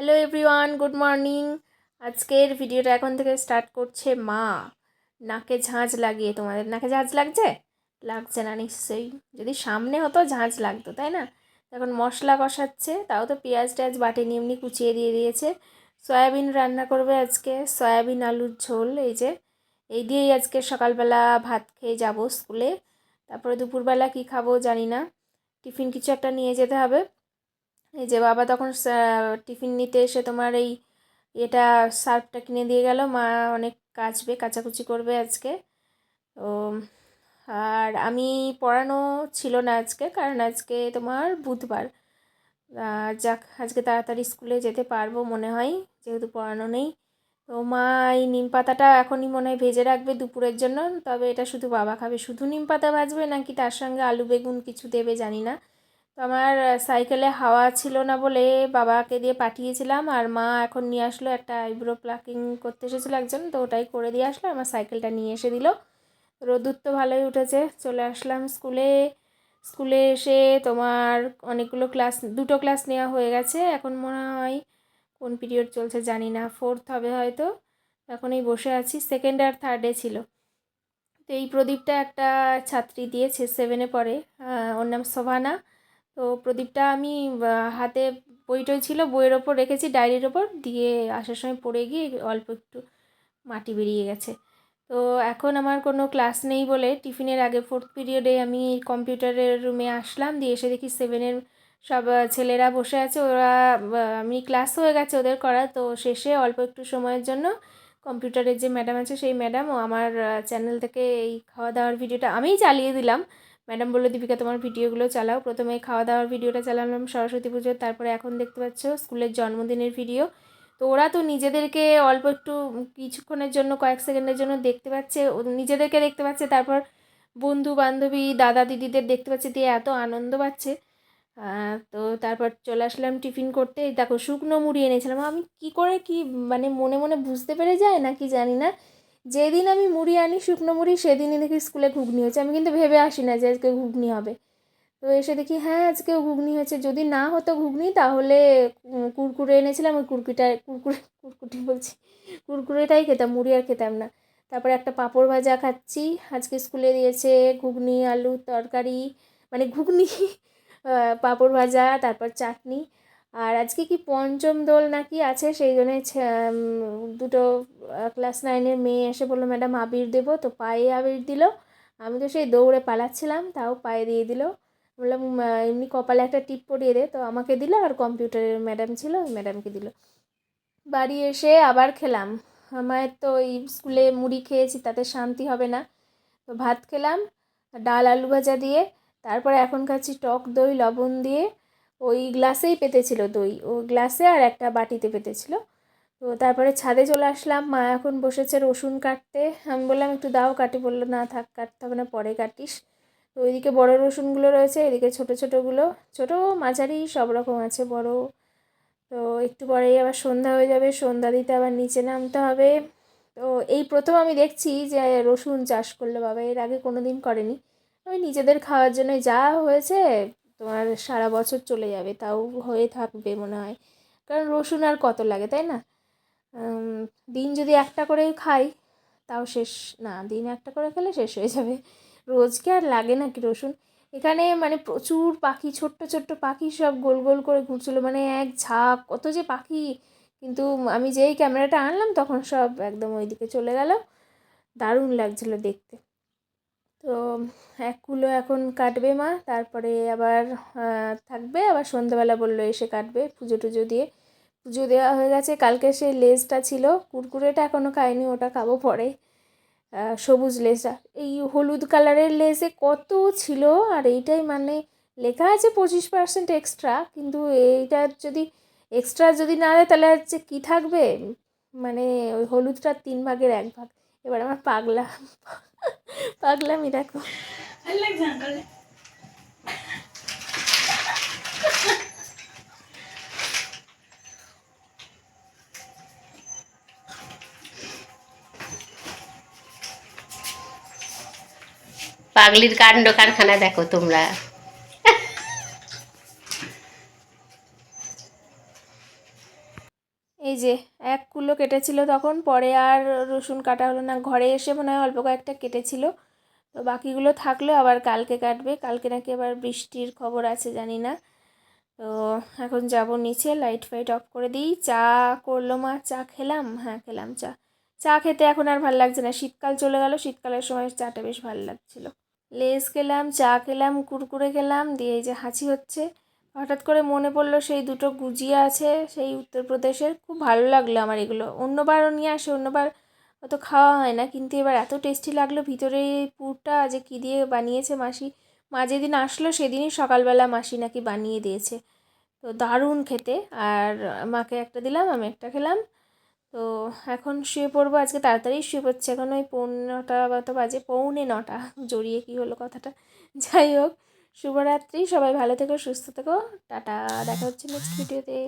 Hello everyone good morning আজকের ভিডিওটা এখন থেকে স্টার্ট করছে মা। নাকে ঝাঁঝ লাগিয়ে তোমাদের। নাকে ঝাঁঝ লাগছে? লাগছে না নিশ্চয়ই। যদি সামনে হতো ঝাঁঝ লাগতো, তাই না? এখন মশলা কষাচ্ছে। তাও তো পেঁয়াজ টেয়াজ বাটেনি, এমনি কুচিয়ে দিয়ে দিয়েছে। সয়াবিন রান্না করবে আজকে। সয়াবিন আলুর ঝোল, এই যে, এই দিয়েই আজকে সকালবেলা ভাত খেয়ে যাব স্কুলে। তারপরে দুপুরবেলা কি খাব জানি না। টিফিন কিছু একটা নিয়ে যেতে হবে। এই যে বাবা তখন টিফিন নিতে এসে তোমার এই এটা সার্ফটা কিনে দিয়ে গেল। মা অনেক কাচবে, কাচাকুচি করবে আজকে। তো, আর আমি পড়ানো ছিল না আজকে, কারণ আজকে তোমার বুধবার। যাক, আজকে তাড়াতাড়ি স্কুলে যেতে পারব মনে হয়, যেহেতু পড়ানো নেই। তো মা এই নিম পাতাটা এখনই মনে হয় ভেজে রাখবে দুপুরের জন্য। তবে এটা শুধু বাবা খাবে। শুধু নিম পাতা ভাজবে নাকি তার সঙ্গে আলু বেগুন কিছু দেবে জানি না। তো আমার সাইকেলে হাওয়া ছিল না বলে বাবাকে দিয়ে পাঠিয়েছিলাম আর মা এখন নিয়ে আসলো একটা আইব্রো প্লাকিং করতে এসেছিল একজন, তো ওটাই করে দিয়ে আসলো, আমার সাইকেলটা নিয়ে এসে দিল। রোদুর তো ভালোই উঠেছে, চলে আসলাম স্কুলে। স্কুলে এসে তোমার অনেকগুলো ক্লাস, দুটো ক্লাস নেওয়া হয়ে গেছে, এখন মনে হয় কোন পিরিয়ড চলছে জানি না, ফোর্থ হবে হয়তো। এখন এই বসে আছি, সেকেন্ড আর থার্ডে ছিল। তো এই প্রদীপটা একটা ছাত্রী দিয়েছে, সেভেনে পড়ে ওর নাম সোভানা তো প্রদীপটা আমি হাতে বইটই ছিল, বইয়ের ওপর রেখেছি, ডায়েরির ওপর। দিয়ে আসার সময় পড়ে গিয়ে অল্প একটু মাটি বেরিয়ে গেছে। তো এখন আমার কোনো ক্লাস নেই বলে টিফিনের আগে ফোর্থ পিরিয়ডে আমি কম্পিউটারের রুমে আসলাম। দিয়ে এসে দেখি সেভেনের সব ছেলেরা বসে আছে। ওরা আমি ক্লাস হয়ে গেছে ওদের করা। তো শেষে অল্প একটু সময়ের জন্য কম্পিউটারের যে ম্যাডাম আছে, সেই ম্যাডাম আমার চ্যানেল থেকে এই খাওয়া দাওয়ার ভিডিওটা আমিই চালিয়ে দিলাম। ম্যাডাম বলল, দীপিকা, তোমার ভিডিওগুলো চালাও। প্রথমে খাওয়া দাওয়ার ভিডিওটা চালালাম সরস্বতী পুজোর, তারপরে এখন দেখতে পাচ্ছ স্কুলের জন্মদিনের ভিডিও। তো ওরা তো নিজেদেরকে অল্প একটু কিছুক্ষণের জন্য, কয়েক সেকেন্ডের জন্য দেখতে পাচ্ছে নিজেদেরকে দেখতে পাচ্ছে, তারপর বন্ধু বান্ধবী দাদা দিদিদের দেখতে পাচ্ছে, দিয়ে এত আনন্দ পাচ্ছে। তো তারপর চলে আসলাম টিফিন করতে। দেখো, শুকনো মুড়ি এনেছিলাম। আমি কি করে কি মানে মনে মনে বুঝতে পেরে যায় নাকি জানি না। যেদিন আমি মুড়ি আনি, শুকনো মুড়ি, সেদিনই দেখি স্কুলে ঘুগনি হয়েছে। আমি কিন্তু ভেবে আসি না যে আজকে ঘুগনি হবে। তো এসে দেখি হ্যাঁ আজকেও ঘুগনি হয়েছে। যদি না হতো ঘুগনি, তাহলে কুরকুরে এনেছিলাম। ওই কুরকুরিটা কুরকুরে কুরকুটি বলছি, কুরকুরেটাই খেতাম, মুড়ি আর খেতাম না। তারপরে একটা পাঁপড় ভাজা খাচ্ছি। আজকে স্কুলে দিয়েছে ঘুগনি, আলু, তরকারি মানে ঘুগনি পাঁপড় ভাজা, তারপর চাটনি। আর আজকে কি পঞ্চম দোল নাকি আছে? সেই জন্যে দুটো ক্লাস নাইনের মেয়ে এসে বলল ম্যাডাম আবির দেবো। তো পায়ে আবির দিল। আমি তো সেই দৌড়ে পালাচ্ছিলাম, তাও পায়ে দিয়ে দিল। বললাম এমনি কপালে একটা টিপ পরিয়ে দে। তো আমাকে দিল আর কম্পিউটারের ম্যাডাম ছিল, ওই ম্যাডামকে দিল। বাড়ি এসে আবার খেলাম। মায়ের তো ওই স্কুলে মুড়ি খেয়েছি, তাতে শান্তি হবে না। তো ভাত খেলাম, ডাল আলু ভাজা দিয়ে, তারপরে এখন খাচ্ছি টক দই, লবণ দিয়ে ওই গ্লাসেই পেতেছিল দই। ও গ্লাসে আর একটা বাটিতে পেতেছিল। তো তারপরে ছাদে চলে আসলাম। মা এখন বসেছে রসুন কাটতে। আমি বললাম, একটু দাও কাটি। বলল, না থাক, কাটতে হবে না, পরে কাটিস। তো ওইদিকে বড় রসুনগুলো রয়েছে, এদিকে ছোট ছোটোগুলো। ছোটো মাঝারি সব রকম আছে, বড়। তো একটু পরেই আবার সন্ধ্যা হয়ে যাবে। সন্ধ্যা দিতে আবার নিচে নামতে হবে। তো এই প্রথম আমি দেখছি যে রসুন চাষ করল বাবা। এর আগে কোনো দিন করেনি। ওই নিজেদের খাওয়ার জন্য যা হয়েছে তোমার সারা বছর চলে যাবে, তাও হয়ে থাকবে মনে হয়। কারণ রসুন আর কত লাগে, তাই না? দিন যদি একটা করে খাই, তাও শেষ, না, দিন একটা করে খেলে শেষ হয়ে যাবে। রোজকে আর লাগে না কি রসুন? এখানে মানে প্রচুর পাখি, ছোট্ট ছোট্ট পাখি সব গোল গোল করে ঘুরছিল মানে এক ঝাঁক, কত যে পাখি। কিন্তু আমি যেই ক্যামেরাটা আনলাম, তখন সব একদম ওইদিকে চলে গেল। দারুণ লাগছিল দেখতে। তো এক কুলো এখন কাটবে মা, তারপরে আবার থাকবে। আবার সন্ধ্যাবেলা বলল এসে কাটবে পুজো টুজো দিয়ে। পুজো দেওয়া হয়ে গেছে, কালকে সেই লেজটা ছিল, কুরকুরেটা এখনও খাইনি, ওটা খাব পরে। সবুজ লেজটা। এই হলুদ কালারের লেজে কত ছিল, আর এইটাই মানে লেখা আছে পঁচিশ পার্সেন্ট এক্সট্রা, কিন্তু এইটা যদি এক্সট্রা যদি না দেয়, তাহলে হচ্ছে কী থাকবে? মানে ওই হলুদটার তিন ভাগের এক ভাগ। এবার আমার পাগলা পাগলামি দেখো। পাগলির কাণ্ড কারখানা দেখো তোমরা। এই যে এক কুলো কেটেছিল তখন, পরে আর রসুন কাটা হলো না। ঘরে এসে মনে হয় অল্প কয়েকটা কেটেছিল। তো বাকিগুলো থাকল, আবার কালকে কাটবে। কালকে নাকি আবার বৃষ্টির খবর আছে, জানি না। তো এখন যাব নিচে, লাইট ফাইট অফ করে দিই। চা করল মা, চা খেলাম? হ্যাঁ খেলাম চা। চা খেতে এখন আর ভালো লাগছে না। শীতকাল চলে গেল, শীতকালের সময় চাটা বেশ ভালো লাগছিল। লেস খেলাম, চা খেলাম, কুরকুরে খেলাম, দিয়ে এই যে হাঁচি হচ্ছে। হঠাৎ করে মনে পড়ল সেই দুটো গুজিয়া আছে সেই উত্তরপ্রদেশের। খুব ভালো লাগল আমার এগুলো। অন্যবারও নিয়ে আসে, অন্যবার অত খাওয়া হয় না। কিন্তু এবার এত টেস্টি লাগল ভিতরে পুরটা যে কী দিয়ে বানিয়েছে মাসি। মা যেদিন আসলো সেদিনই সকালবেলা মাসি নাকি বানিয়ে দিয়েছে। তো দারুণ খেতে। আর মাকে একটা দিলাম, আমি একটা খেলাম। তো এখন শুয়ে পড়ব, আজকে তাড়াতাড়ি শুয়ে পড়ছে। এখন ওই পৌনে নটা বাজে, পৌনে নটা। জড়িয়ে কী হলো কথাটা? যাই হোক। শুভরাত্রি সবাই ভালো থেকো সুস্থ থেকো। টাটা দেখা হচ্ছে নেক্সট ভিডিওতে